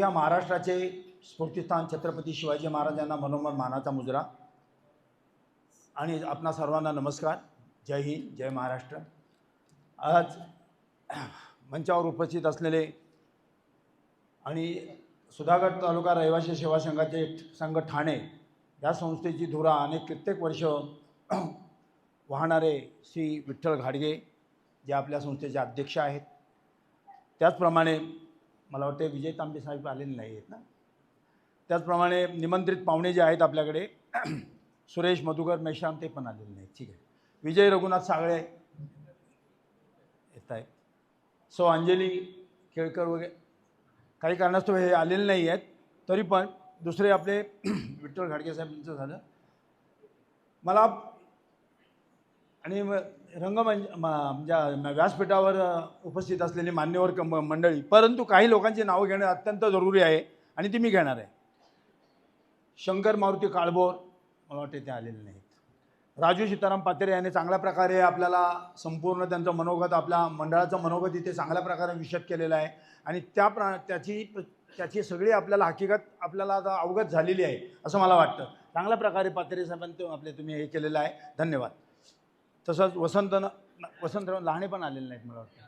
या महाराष्ट्राचे स्फूर्तिस्थान छत्रपती शिवाजी महाराजांना मनोमन मानाचा मुजरा. आणि आपणा सर्वांना नमस्कार. जय हिंद जय महाराष्ट्र. आज मंचावर उपस्थित असलेले आणि सुधागड तालुका रहिवासी सेवा संघाचे संघ ठाणे या संस्थेची धुरा अनेक कित्येक वर्ष वाहणारे श्री विठ्ठल घाडगे जे आपल्या संस्थेचे अध्यक्ष आहेत. त्याचप्रमाणे मला वाटते विजय तांबे साहेब आलेले नाही आहेत ना. त्याचप्रमाणे निमंत्रित पाहुणे जे आहेत आपल्याकडे सुरेश मधुकर मेश्राम ते पण आलेले नाहीत. ठीक आहे. विजय रघुनाथ सागळे येत आहेत. सो अंजली केळकर वगैरे काही कारणास्तव हे आलेले नाही आहेत तरी पण दुसरे आपले विठ्ठल घाडके साहेबांचं झालं. मला आणि मग रंगमंच म- म्हणजे व्यासपीठावर उपस्थित असलेली मान्यवर कम मंडळी परंतु काही लोकांची नावं घेणं अत्यंत जरुरी आहे आणि ती मी घेणार आहे. शंकर मारुती काळभोर मला वाटते ते आलेले नाहीत. राजू सीताराम पातेरे यांनी चांगल्या प्रकारे आपल्याला संपूर्ण त्यांचं मनोगत आपल्या मंडळाचं मनोगत इथे चांगल्या प्रकारे विषद केलेलं आहे. आणि त्या प्रा त्याची त्याची सगळी आपल्याला हकीकत आपल्याला आता अवगत झालेली आहे असं मला वाटतं. चांगल्या प्रकारे पातेरे साहेबांनी आपले तुम्ही हे केलेलं आहे. धन्यवाद. तसंच वसंत न- वसंतराव लहाने पण आलेले नाहीत मला वाटतं.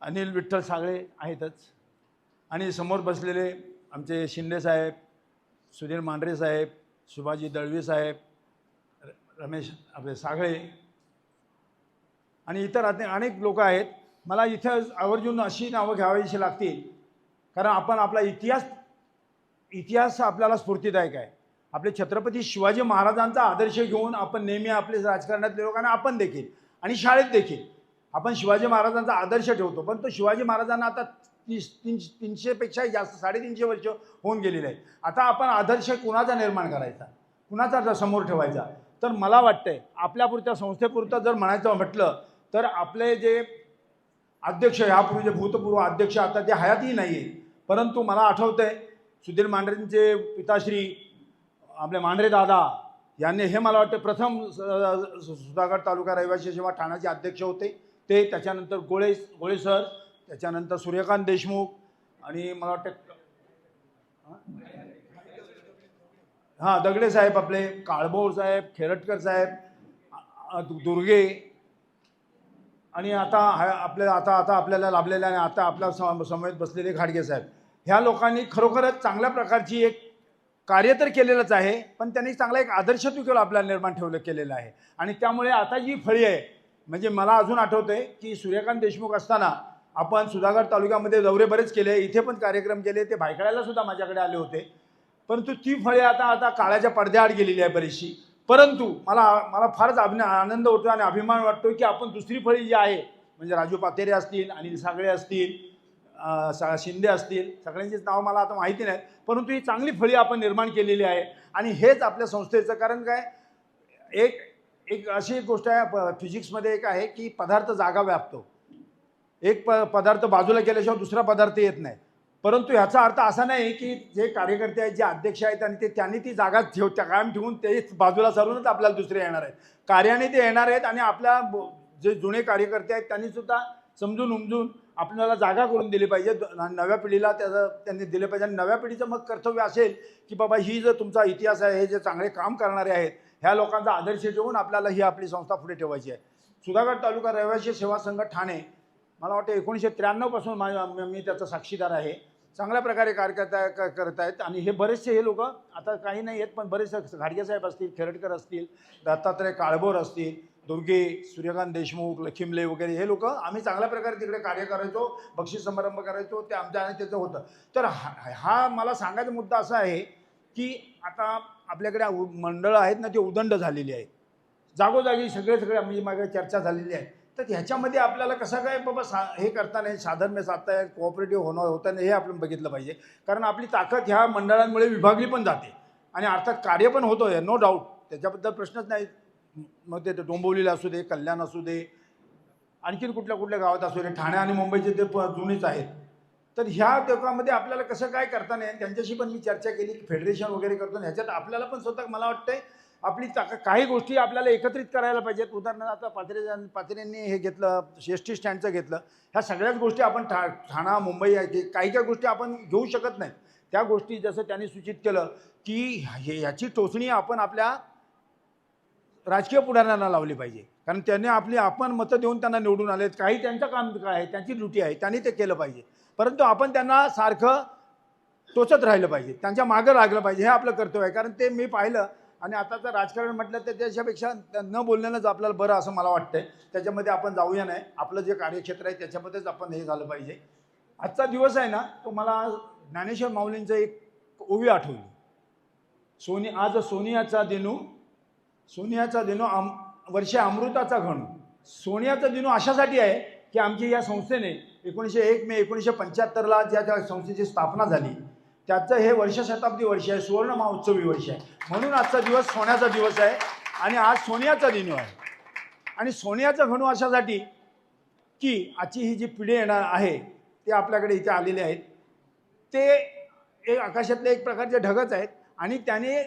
अनिल विठ्ठल सागळे आहेतच. आणि समोर बसलेले आमचे शिंदे साहेब सुधीर मांढरे साहेब सुभाजी दळवी साहेब र- रमेश आपले सागळे. आणि इतर अनेक लोक आहेत. मला इथं आवर्जून अशी नावं घ्यावीशी लागतील. कारण आपण आपला इतिहास इतिहास आपल्याला स्फूर्तीदायक आहे. आपले छत्रपती शिवाजी महाराजांचा आदर्श घेऊन आपण नेहमी आपले राजकारणातले लोकांना आपण देखील आणि शाळेत देखील आपण शिवाजी महाराजांचा आदर्श ठेवतो. पण तो शिवाजी महाराजांना आता तीस तीन तीनशेपेक्षाही जास्त साडेतीनशे वर्ष होऊन गेलेले आहेत. आता आपण आदर्श कुणाचा निर्माण करायचा? कुणाचा जर समोर ठेवायचा? तर मला वाटतंय आपल्यापुरत्या संस्थेपुरतं जर म्हणायचं म्हटलं तर आपले जे अध्यक्ष ह्यापूर्वी जे भूतपूर्व अध्यक्ष आता ते हयातही नाही आहे परंतु मला आठवतंय सुधीर मांढरेंचे पिताश्री आपले मांढरे दादा यांनी हे मला वाटतं प्रथम स- सुधागड तालुका रहिवासी सेवा ठाण्याचे अध्यक्ष होते. ते त्याच्यानंतर गोळे गोळे सर त्याच्यानंतर सूर्यकांत देशमुख आणि मला वाटतं हां दगडे साहेब आपले काळभोर साहेब खेरटकर साहेब दुर्गे आणि आता आपल्याला आपल्या आता आता आपल्याला लाभलेल्या आणि आता आपल्या समवेत बसलेले खाडगे साहेब. ह्या लोकांनी खरोखरच चांगल्या प्रकारची एक कार्य तर केलेलंच आहे पण त्यांनी चांगला एक आदर्श तुकल आपल्याला निर्माण ठेवलं केलेलं आहे. आणि त्यामुळे आता जी फळी आहे म्हणजे मला अजून आठवतं आहे की सूर्यकांत देशमुख असताना आपण सुधागड तालुक्यामध्ये दौरे बरेच केले इथे पण कार्यक्रम केले ते भायखळ्याला सुद्धा माझ्याकडे आले होते. परंतु ती फळे आता आता काळाच्या पडद्याआड गेलेली आहे बरीचशी. परंतु मला मला फारच अभिन आनंद होतो आणि अभिमान वाटतो की आपण दुसरी फळी जी आहे म्हणजे राजू पातेरे असतील अनिल सागळे असतील सा शिंदे असतील सगळ्यांचीच नावं मला आता माहिती नाहीत परंतु ही चांगली फळी आपण निर्माण केलेली आहे. आणि हेच आपल्या संस्थेचं कारण काय? एक एक अशी एक गोष्ट आहे प फिजिक्समध्ये एक आहे की पदार्थ जागा व्यापतो. एक प पदार्थ बाजूला केल्याशिवाय दुसरा पदार्थ येत नाही. परंतु ह्याचा अर्थ असा नाही की जे कार्यकर्ते आहेत जे अध्यक्ष आहेत आणि ते त्यांनी ती जागा ठेव त्या कायम ठेवून ते बाजूला सारूनच आपल्याला दुसरे येणार आहेत. कार्याने ते येणार आहेत आणि आपल्या जे जुने कार्यकर्ते आहेत त्यांनीसुद्धा समजून उमजून आपल्याला जागा करून दिली पाहिजे. नव्या पिढीला त्याचं त्यांनी दिले पाहिजे. आणि नव्या पिढीचं मग कर्तव्य असेल की बाबा ही जर तुमचा इतिहास आहे हे जे चांगले काम करणारे आहेत ह्या लोकांचा आदर्श ठेवून आपल्याला ही आपली संस्था पुढे ठेवायची आहे. सुधागड तालुका रहिवासी सेवा संघ ठाणे मला वाटतं एकोणीसशे त्र्याण्णवपासून माझ्या मी त्याचा साक्षीदार आहे. चांगल्या प्रकारे कार्यकर्ता क- करत आहेत. आणि हे बरेचसे हे लोक आता काही नाही आहेत पण बरेचसे घाडगे साहेब असतील खेरटकर असतील दत्तात्रय काळभोर असतील दुर्गे सूर्यकांत देशमुख लखिमले वगैरे हे लोक आम्ही चांगल्या प्रकारे तिकडे कार्य करायचो बक्षीस समारंभ करायचो ते आमच्या आणि त्याचं होतं. तर हा हा मला सांगायचा मुद्दा असा आहे की आता आपल्याकडे उ- मंडळं आहेत ना ती उदंड झालेली आहेत. जागोजागी सगळे सगळे म्हणजे मागे चर्चा झालेली आहे. तर ह्याच्यामध्ये आपल्याला कसं काय बाबा सा हे करताना साधर्म्य साधता येईल कोऑपरेटिव्ह होणं होतं हे आपण बघितलं पाहिजे. कारण आपली ताकद ह्या मंडळांमुळे विभागली पण जाते. आणि अर्थात कार्य पण होतं आहे नो डाऊट त्याच्याबद्दल प्रश्नच नाही मग ते डोंबवलीला असू दे कल्याण असू दे आणखीन कुठल्या कुठल्या गावात असू दे ठाणे आणि मुंबईचे ते प जुनेच आहेत. तर ह्या देखामध्ये आपल्याला कसं काय करता नाही? त्यांच्याशी पण मी चर्चा केली की फेडरेशन वगैरे करतो ह्याच्यात आपल्याला पण स्वतः मला वाटतंय आपली ता- काही गोष्टी आपल्याला एकत्रित करायला पाहिजेत. उदाहरणार्थ आता पात्रे पात्रेंनी हे घेतलं एस टी स्टँडचं घेतलं. ह्या सगळ्याच गोष्टी आपण ठा ठाणा मुंबई आहे काही काही गोष्टी आपण घेऊ शकत नाही. त्या गोष्टी जसं त्यांनी सूचित केलं की हे ह्याची टोचणी आपण आपल्या राजकीय पुढाऱ्यांना लावली पाहिजे. कारण त्यांनी आपली आपण मतं देऊन त्यांना निवडून आलेत. काही त्यांचं काम काय आहे त्यांची ड्युटी आहे त्यांनी ते केलं पाहिजे. परंतु आपण त्यांना सारखं टोचत राहिलं पाहिजे. त्यांच्या मागं लागलं पाहिजे. हे आपलं कर्तव्य आहे. कारण ते मी पाहिलं आणि आताचं राजकारण म्हटलं तर त्याच्यापेक्षा न बोलण्यानंच आपल्याला बरं असं मला वाटतंय. त्याच्यामध्ये आपण जाऊया नाही. आपलं जे कार्यक्षेत्र आहे त्याच्यामध्येच आपण हे झालं पाहिजे. आजचा दिवस आहे ना तो मला ज्ञानेश्वर माऊलींचं एक ओवी आठवली. सोनी आज सोनियाचा देणू सोनियाचा दिनो आम वर्षे अमृताचा घणू सोनियाचा दिनू अशासाठी आहे की आमची या संस्थेने एकोणीसशे एक मे एकोणीसशे पंच्याहत्तरला ज्या त्या संस्थेची स्थापना झाली त्याचं हे वर्ष शताब्दी वर्ष आहे सुवर्ण महोत्सवी वर्ष आहे. म्हणून आजचा दिवस सोन्याचा दिवस आहे आणि आज सोनियाचा दिनू आहे. आणि सोन्याचं घणू अशासाठी की आजची ही जी पिढी येणार आहे ते आपल्याकडे इथे आलेले आहेत. ते एक आकाशातले एक प्रकारचे ढगच आहेत आणि त्याने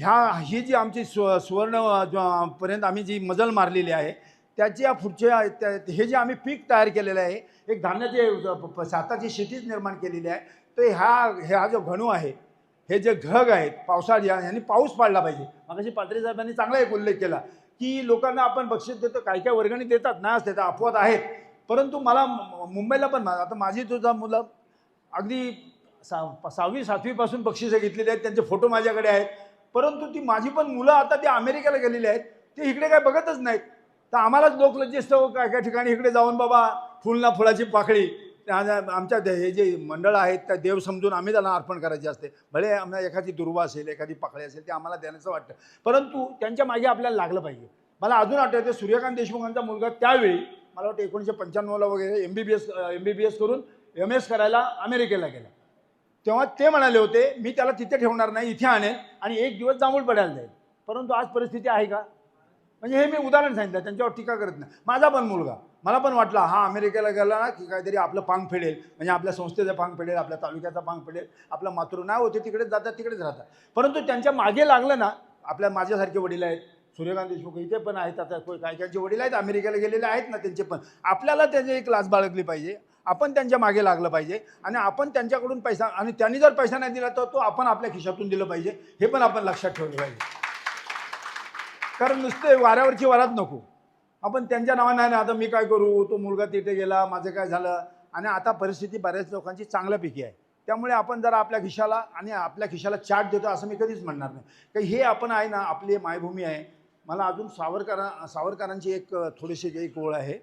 ह्या ही जी आमची स्व सुवर्ण पर्यंत आम्ही जी मजल मारलेली आहे त्याच्या पुढच्या त्या हे जे आम्ही पीक तयार केलेलं आहे एक धान्याचे साताची शेतीच निर्माण केलेली आहे तर ह्या ह्या जो घणू आहे हे जे ढग आहेत पावसाळी यांनी पाऊस पाडला पाहिजे. मगाशी पात्रे साहेबांनी चांगला एक उल्लेख केला की लोकांना आपण बक्षीस देतो काय काय वर्गणी देतात ना देतात अपवाद आहेत. परंतु मला मुंबईला पण आता माझी तुझा मुलं अगदी सा सहावी सातवीपासून बक्षिसं घेतलेली आहेत त्यांचे फोटो माझ्याकडे आहेत परंतु ती माझी पण मुलं आता ते अमेरिकेला गेलेली आहेत ते इकडे काय बघतच नाहीत. तर आम्हालाच लोक लज्जिस्त हो काय काय ठिकाणी इकडे जाऊन बाबा फुलना फुलाची पाकळी आमच्या हे जे मंडळ आहेत त्या देव समजून आम्ही त्यांना अर्पण करायचे असते. भले आम्हाला एखादी दुर्वा असेल एखादी पाकळी असेल ते आम्हाला देण्याचं वाटतं. परंतु त्यांच्या मागे आपल्याला लागलं पाहिजे. मला अजून आठवते सूर्यकांत देशमुखांचा मुलगा त्यावेळी मला वाटतं एकोणीसशे पंच्याण्णवला वगैरे M B B S M B B S करून एम एस करायला अमेरिकेला गेला. तेव्हा ते म्हणाले होते मी त्याला तिथे ठेवणार नाही इथे आणेन आणि एक दिवस जांभूळ पडायला जाईल. परंतु आज परिस्थिती आहे का? म्हणजे हे मी उदाहरण सांगितलं त्यांच्यावर टीका करत नाही. माझा पण मुलगा मला पण वाटला हा अमेरिकेला गेला ना की काहीतरी आपलं पांग फेडेल. म्हणजे आपल्या संस्थेचं पांग फेडेल आपल्या तालुक्याचा पांग फेडेल आपला मातृ नाही होते तिकडेच जातात तिकडेच राहतात. परंतु त्यांच्या मागे लागलं ना आपल्या माझ्यासारखे वडील आहेत सूर्यकांत देशमुख इथे पण आहेत आता काही काहीचे वडील आहेत अमेरिकेला गेलेले आहेत ना त्यांचे पण. आपल्याला त्याची एक लाच बाळगली पाहिजे. आपण त्यांच्या मागे लागलं पाहिजे. आणि आपण त्यांच्याकडून पैसा आणि त्यांनी जर पैसा नाही दिला तर तो आपण आपल्या खिशातून दिलं पाहिजे. हे पण आपण लक्षात ठेवलं पाहिजे. कारण नुसते वाऱ्यावरची वरात नको. आपण त्यांच्या नावाने नाही ना आता मी काय करू? तो मुलगा तिथे गेला माझं काय झालं? आणि आता परिस्थिती बऱ्याच लोकांची चांगल्यापैकी आहे. त्यामुळे आपण जरा आपल्या खिशाला आणि आपल्या खिशाला चाट देतो असं मी कधीच म्हणणार नाही. की हे आपण आहे ना आपली मायभूमी आहे. मला अजून सावरकरा सावरकरांची एक थोडीशी एक ओळ आहे.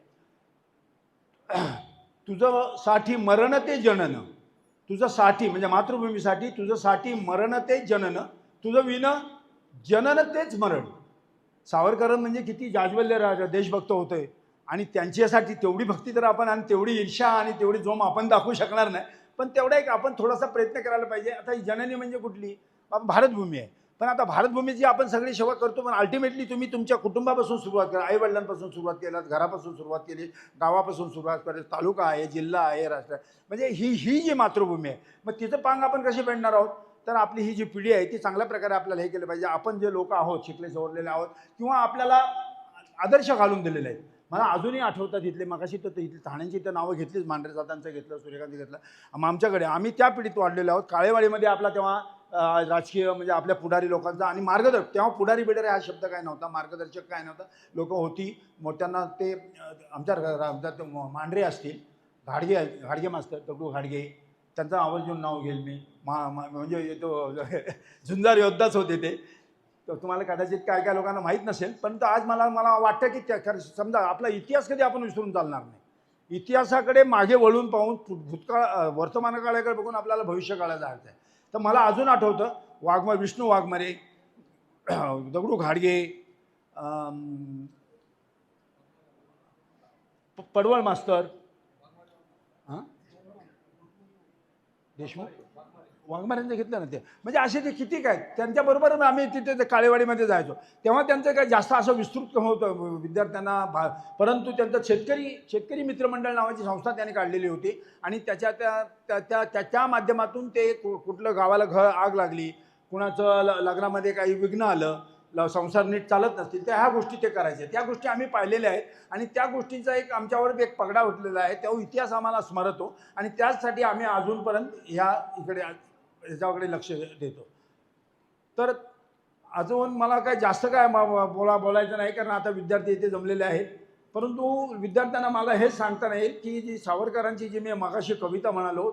तुझं साठी मरण ते जनन. तुझं साठी म्हणजे मातृभूमीसाठी तुझं साठी मरण ते जनन. तुझं विन जनन तेच मरण. सावरकर म्हणजे किती जाज्वल्य राजा देशभक्त होते आणि त्यांच्यासाठी तेवढी भक्ती तर आपण आणि तेवढी ईर्षा आणि तेवढी जोम आपण दाखवू शकणार नाही. पण तेवढा एक आपण थोडासा प्रयत्न करायला पाहिजे. आता ही जननी म्हणजे कुठली? भारतभूमी आहे. पण आता भारतभूमीची आपण सगळी सेवा करतो पण अल्टिमेटली तुम्ही तुमच्या कुटुंबापासून सुरुवात करा. आईवडिलांपासून सुरुवात केलात घरापासून सुरुवात केली गावापासून सुरुवात करा तालुका आहे जिल्हा आहे राष्ट्र म्हणजे ही ही जी मातृभूमी आहे मग तिचं पांग आपण कशी पेडणार आहोत? तर आपली ही जी पिढी आहे ती चांगल्या प्रकारे आपल्याला हे केलं पाहिजे. आपण जे लोक आहोत शिकले सवरलेले आहोत किंवा आपल्याला आदर्श घालून दिलेले आहेत. मला अजूनही आठवतात इथले मगाशी तर इथली ठाण्यांची तर नावं घेतलीच मांढरे जातांचं घेतलं सूर्यकांत घेतलं. मग आमच्याकडे आम्ही त्या पिढीत वाढलेलो आहोत. काळेवाडीमध्ये आपला तेव्हा राजकीय म्हणजे आपल्या पुढारी लोकांचा आणि मार्गदर्शक. तेव्हा पुढारी बिडारी हा शब्द काय नव्हता मार्गदर्शक काय नव्हता. लोक होती मोठ्यांना ते आमच्या आमच्या मांढरे असतील घाडगे घाडगे मास्तर दगडू घाडगे त्यांचं आवर्जून नाव घेईल मी मा म्हणजे तो झुंजार योद्धाच होते ते. तर तुम्हाला कदाचित काय काय लोकांना माहीत नसेल पण आज मला मला वाटतं की त्या खरं समजा आपला इतिहास कधी आपण विसरून चालणार नाही. इतिहासाकडे मागे वळून पाहून भूतकाळ वर्तमानकाळाकडे बघून आपल्याला भविष्यकाळात जायचं आहे तर मला अजून आठवतं वाघम विष्णू वाघमारे दगडू घाडगे पडवळ मास्तर हां? देशमुख? वाघमाऱ्यांचं घेतलं ना ते. म्हणजे असे ते किती काय त्यांच्याबरोबर आम्ही तिथे ते काळेवाडीमध्ये जायचो. तेव्हा त्यांचं काय जास्त असं विस्तृत होतं विद्यार्थ्यांना भा परंतु त्यांचं शेतकरी शेतकरी मित्रमंडळ नावाची संस्था त्यांनी काढलेली होती. आणि त्याच्या त्या त्या त्या त्याच्या माध्यमातून ते कु- कुठलं गावाला घ आग लागली कुणाचं ल लग्नामध्ये काही विघ्न आलं ल- संसार नीट चालत नसतील तर ह्या गोष्टी ते करायचे. त्या गोष्टी आम्ही पाहिलेल्या आहेत. आणि त्या गोष्टींचा एक आमच्यावर एक पगडा उठलेला आहे. तो इतिहास आम्हाला स्मरतो. आणि त्याचसाठी आम्ही अजूनपर्यंत ह्या इकडे ह्याच्याकडे लक्ष देतो. तर अजून मला काय जास्त काय म- बोला बोलायचं नाही कारण आता विद्यार्थी इथे जमलेले आहेत. परंतु विद्यार्थ्यांना मला हेच सांगता येईल की जी सावरकरांची जी मी मागाशी कविता म्हणालो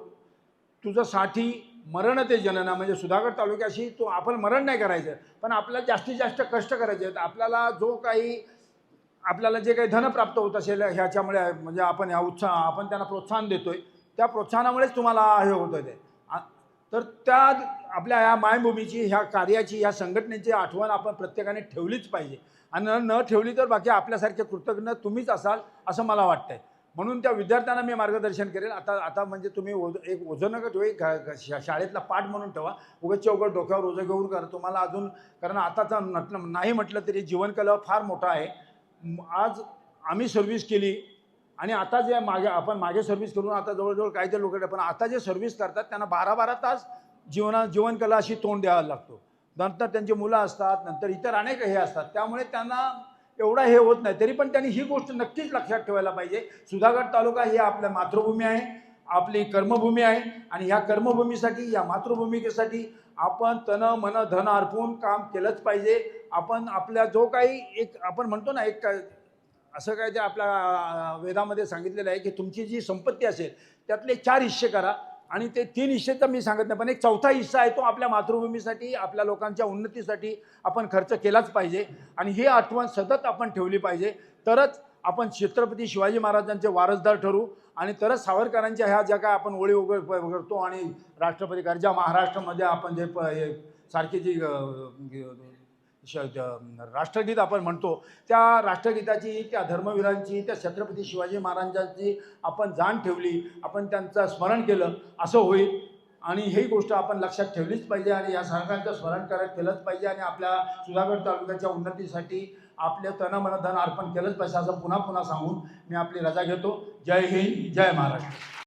तुझं साठी मरण ते जनना म्हणजे सुधागड तालुक्याशी तो आपण मरण नाही करायचं पण आपल्याला जास्तीत जास्त कष्ट करायचे आहेत. आपल्याला जो काही आपल्याला जे काही धन प्राप्त होत असेल ह्याच्यामुळे म्हणजे आपण ह्या उत्साह आपण त्यांना प्रोत्साहन देतोय त्या प्रोत्साहनामुळेच तुम्हाला हे होतं ते. तर त्या आपल्या ह्या मायभूमीची ह्या कार्याची ह्या संघटनेची आठवण आपण प्रत्येकाने ठेवलीच पाहिजे. आणि न- न ठेवली तर बाकी आपल्यासारखे कृतज्ञ तुम्हीच असाल असं मला वाटतंय. म्हणून त्या विद्यार्थ्यांना मी मार्गदर्शन करेल. आता आता म्हणजे तुम्ही ओझ एक ओझं नका ठेवू एक शा- शाळेतला पाठ म्हणून ठेवा. उगाच उघड डोक्यावर ओझं घेऊन करा. तुम्हाला अजून कारण आताचा नट नाही म्हटलं तरी जीवनकला फार मोठा आहे. आज आम्ही सर्व्हिस केली आणि आता जे मागे आपण मागे सर्व्हिस करून आता जवळजवळ काही ते लोक पण आता जे सर्व्हिस करतात त्यांना बारा बारा तास जीवना जीवनकला अशी तोंड द्यावा लागतो. नंतर त्यांची मुलं असतात नंतर इतर अनेक हे असतात. त्यामुळे त्यांना एवढा हे होत नाही. तरी पण त्यांनी ही गोष्ट नक्कीच लक्षात ठेवायला पाहिजे. सुधागड तालुका ही आपल्या मातृभूमी आहे आपली कर्मभूमी आहे आणि ह्या कर्मभूमीसाठी या मातृभूमिकेसाठी आपण तन मन धन अर्पून काम केलंच पाहिजे. आपण आपल्या जो काही एक आपण म्हणतो ना एक काय- असं काय ते आपल्या वेदामध्ये सांगितलेलं आहे की तुमची जी संपत्ती असेल त्यातले चार हिस्से करा. आणि ते तीन हिस्से तर मी सांगत नाही पण एक चौथा हिस्सा आहे तो आपल्या मातृभूमीसाठी आपल्या लोकांच्या उन्नतीसाठी आपण खर्च केलाच पाहिजे. आणि ही आठवण सतत आपण ठेवली पाहिजे. तरच आपण छत्रपती शिवाजी महाराजांचे वारसदार ठरू. आणि तरच सावरकरांच्या ह्या ज्या काय आपण ओळी वगैरे प- करतो आणि राष्ट्रपती ज्या महाराष्ट्रामध्ये आपण जे प- सारखी जी श- राष्ट्रगीत आपण म्हणतो. त्या राष्ट्रगीताची त्या धर्मवीरांची त्या छत्रपती शिवाजी महाराजांची आपण जाण ठेवली. आपण त्यांचं स्मरण केलं. असं होईल. आणि ही गोष्ट आपण लक्षात ठेवलीच पाहिजे आणि या सरकारचं स्मरण करत केलंच पाहिजे आणि आपल्या सुधागड तालुक्याच्या उन्नतीसाठी आपले तन मन धन अर्पण केलंच पाहिजे असं पुन्हा पुन्हा सांगून मी आपली रजा घेतो. जय हिंद जय महाराष्ट्र.